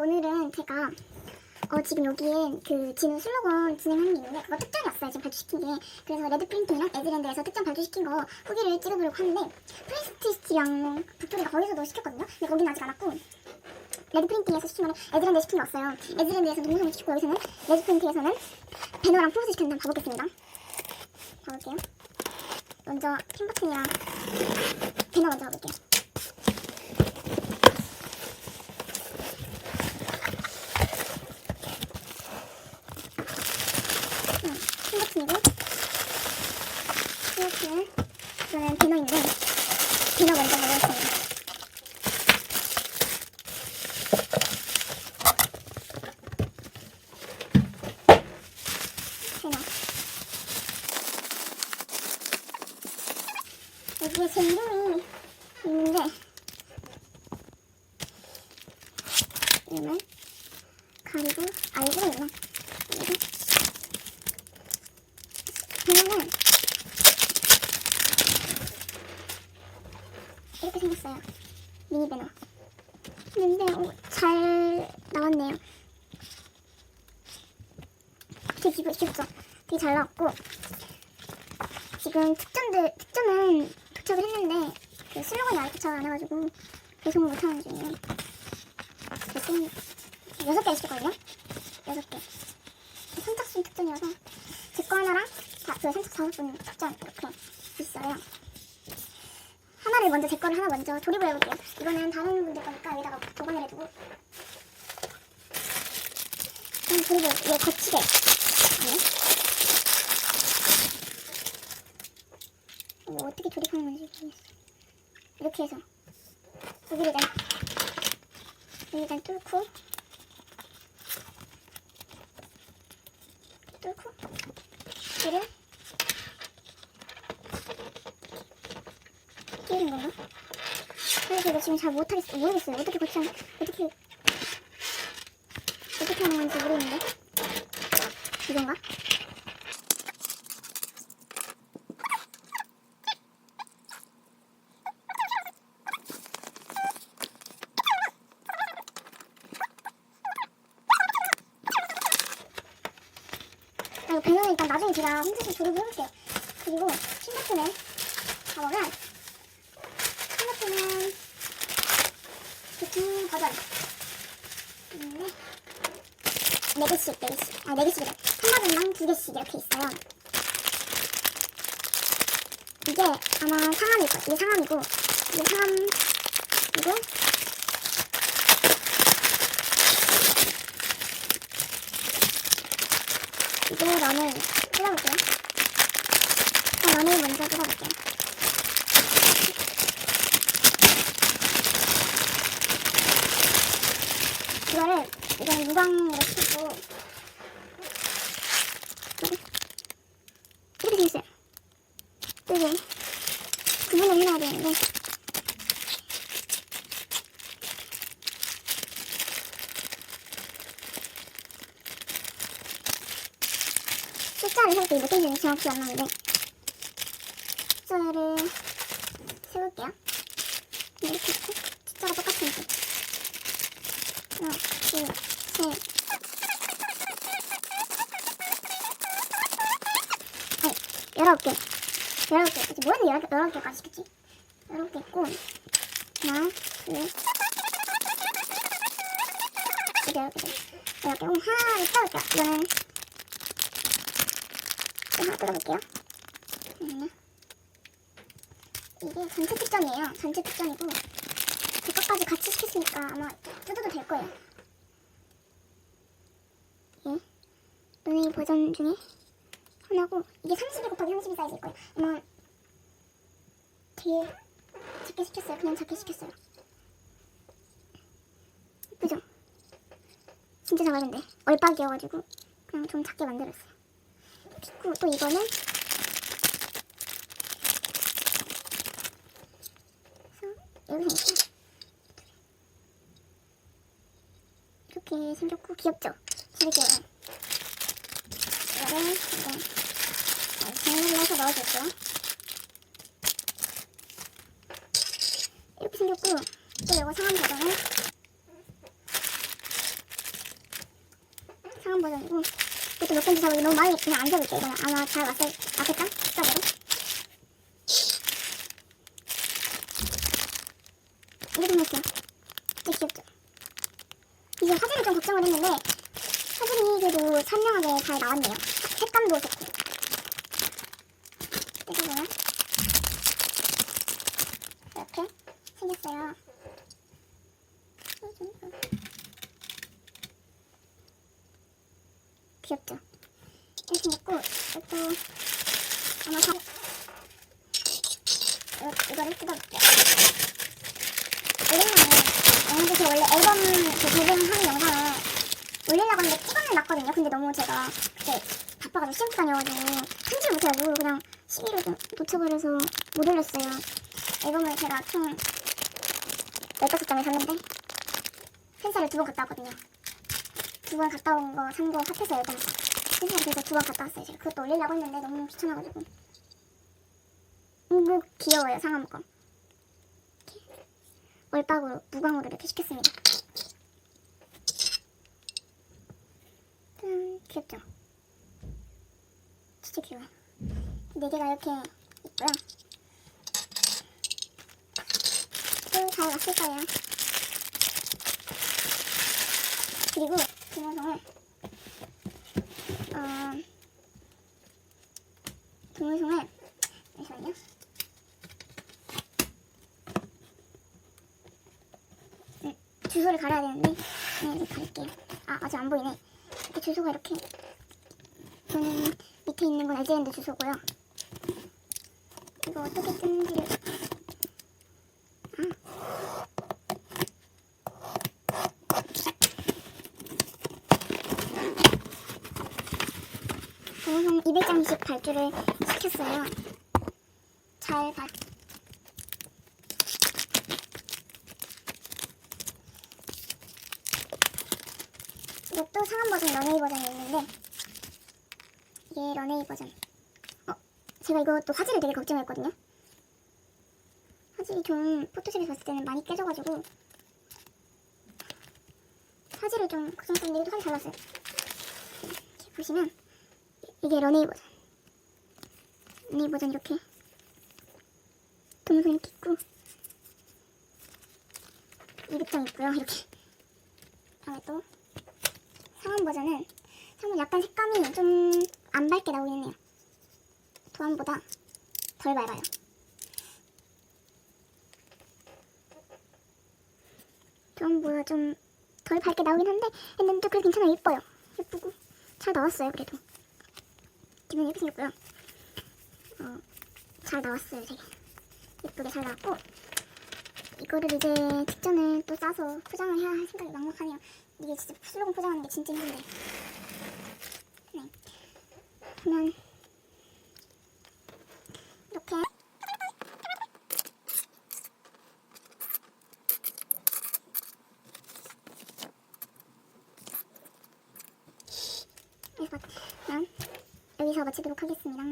오늘은 제가 어, 지금 여기에 그 진우 슬로건 진행하는 게 있는데 그거 특전이 왔어요 지금 발주시킨 게. 그래서 레드 프린팅이랑 에즈랜드에서 특전 발주시킨 거 후기를 찍어보려고 하는데 프레스티지랑 빅토리가 거기서도 시켰거든요. 근데 거기는 아직 안 왔고 레드 프린팅에서 시킨 거는 에즈랜드에 시킨 게 왔어요. 에즈랜드에서 동영상을 시키고 여기서는 레드 프린팅에서는 배너랑 프로스 시켰는데 한번 봐보겠습니다. 봐볼게요. 먼저 핀 버튼이랑 배너 먼저 봐볼게요 핀버튼이고 이렇게. 이거는 배너인데 배너 먼저 보겠습니다. 배너. 여기에 제 이름이 있는데 이름을 가리고 알고 있나 그리고 배너는 이렇게 생겼어요 미니 배너 근데 어, 잘 나왔네요 되게 기분 귀엽죠 되게 잘 나왔고 지금 특전들 특전은 도착을 했는데 그 슬로건이 아직 도착 안 해가지고 배송을 못하는 중이에요. 배송 여섯 개 시켰거든요. 여섯 개. 선착순 특전이어서 제 거 하나랑 다, 그 선착 다섯 분 특전 이렇게 있어요. 하나를 먼저 제 거를 하나 먼저 조립을 해볼게요. 이거는 다른 분들 거니까 여기다가 보관을 해두고 그럼 조립을 얘 거치대 네. 이거 어떻게 조립하는 건지 모르겠어. 이렇게 해서 여기를 일단 여기 일단 뚫고 뚫고 얘를 끼우는 건가? 그래서 이거 지금 잘 못하겠어 모르겠어요. 어떻게 고쳐 어떻게 어떻게 하는 건지 모르겠는데 이건가? 아, 이거 배너는 일단 나중에 제가 혼자서 조립을 해볼게요. 그리고 신버튼을 가보면 신버튼은 두 버전 있는데 네 개씩, 네 개씩, 아, 네 개씩이래. 한 버전당 두 개씩 이렇게 있어요. 이게 아마 상암일 거예요. 이게 상암이고, 이게 상암이고, 이제 런을 뜯어볼게요. 자, 런을 먼저 뜯어볼게요. 이거를 이건 무광으로 뜯고 이렇게 생겼어요. 또 이제 구분을 해놔야 되는데 숫자를 세울 때 이거 떼기는 정확히 안 나는데 숫자를 세울게요. 이렇게 있고 숫자가 똑같으니까 하나, 둘, 셋. 아니, 열아홉 개. 열아홉 개. 이제 뭐였는데 열아홉 개- 열아홉 개까지 시켰지? 열아홉 개 있고 하나, 둘, 열아홉 개. 열아홉 개. 그럼 하나를 뜯어볼게요. 이거는 또 하나 뜯어볼게요. 잠깐만요. 이게 전체 특전이에요. 전체 특전이고 제 것까지 같이 시켰으니까 아마 뜯어도 될 거예요. 예. 은행 버전 중에 하나고 이게 32 곱하기 32 사이즈일 거예요. 아마 되게 작게 시켰어요. 그냥 작게 시켰어요. 그죠? 진짜 작았는데 얼빡이어가지고 그냥 좀 작게 만들었어요. 그리고 또 이거는 여기. 이렇게 생겼고 귀엽죠? 재밌게 이제 해서 넣어줄게요. 이렇게 생겼고 또 이거 상한 버전은 상한 버전이고 이것도 몇 개인지 잡기 너무 많이 그냥 안 잡을게요. 이거는 아마 잘 왔을? 숫자대로. 이게 좀 했어요. 되게 귀엽죠? 이게 화질을 좀 걱정을 했는데 화질이 그래도 선명하게 잘 나왔네요. 색감도 좋고. 뜯어보면 이렇게 생겼어요. 귀엽죠? 이렇게 생겼고 이것도 아마 다 이거, 이거를 뜯어볼게요. 오랜만에 영상도 제 원래 앨범 그 도전하는 영상을 올리려고 했는데 찍어는 놨거든요. 근데 너무 제가 그때 바빠가지고 시험 다녀가지고 편집을 못해가지고 그냥 시기를 좀 놓쳐버려서 못 올렸어요. 앨범을 제가 총 15장을 샀는데 팬사를 두 번 갔다 왔거든요. 두 번 갔다 온 거 산거 합해서 일단 팬사를 그래서 두 번 갔다 왔어요. 제가 그것도 올리려고 했는데 너무 귀찮아가지고 너무 귀여워요 상한 거. 얼박으로 무광으로 이렇게 시켰습니다. 짠 귀엽죠? 진짜 귀여워요. 네 개가 이렇게 있고요. 또 잘 왔을 거예요. 그리고 동영상을 어 동영상을 잠시만요. 음, 주소를 갈아야 되는데 네, 이렇게 갈게요. 아 아직 안 보이네. 이렇게 주소가 이렇게 저는 밑에 있는 건 알제랜드 주소고요. 이거 어떻게 뜨는지를 동영상 200장씩 발주를 시켰어요. 잘 봐. 이것도 상한 버전, 런웨이 버전이 있는데 이게 런웨이 버전. 어, 제가 이것도 화질을 되게 걱정했거든요. 화질이 좀 포토샵에서 봤을 때는 많이 깨져가지고 화질을 좀 걱정했는데 이것도 화질 잘 났어요. 이렇게 보시면 이게 런웨이 버전. 런웨이 버전 이렇게 동영상 이렇게 있고 200장 있고요. 이렇게 다음에 또 상한 버전은 상은 약간 색감이 좀 안 밝게 나오긴 해요. 도안보다 덜 밝아요. 도안보다 좀 덜 밝게 나오긴 한데 했는데 그래도 괜찮아요. 예뻐요. 예쁘고 잘 나왔어요. 그래도 기분 이렇게 생겼고요. 어, 잘 나왔어요. 되게 예쁘게 잘 나왔고 이거를 이제 직전에 또 싸서 포장을 해야 할 생각이 막막하네요. 이게 진짜 슬로건 포장하는 게 진짜 힘든데. 네. 그러면 이렇게 그냥 여기서 마치도록 하겠습니다.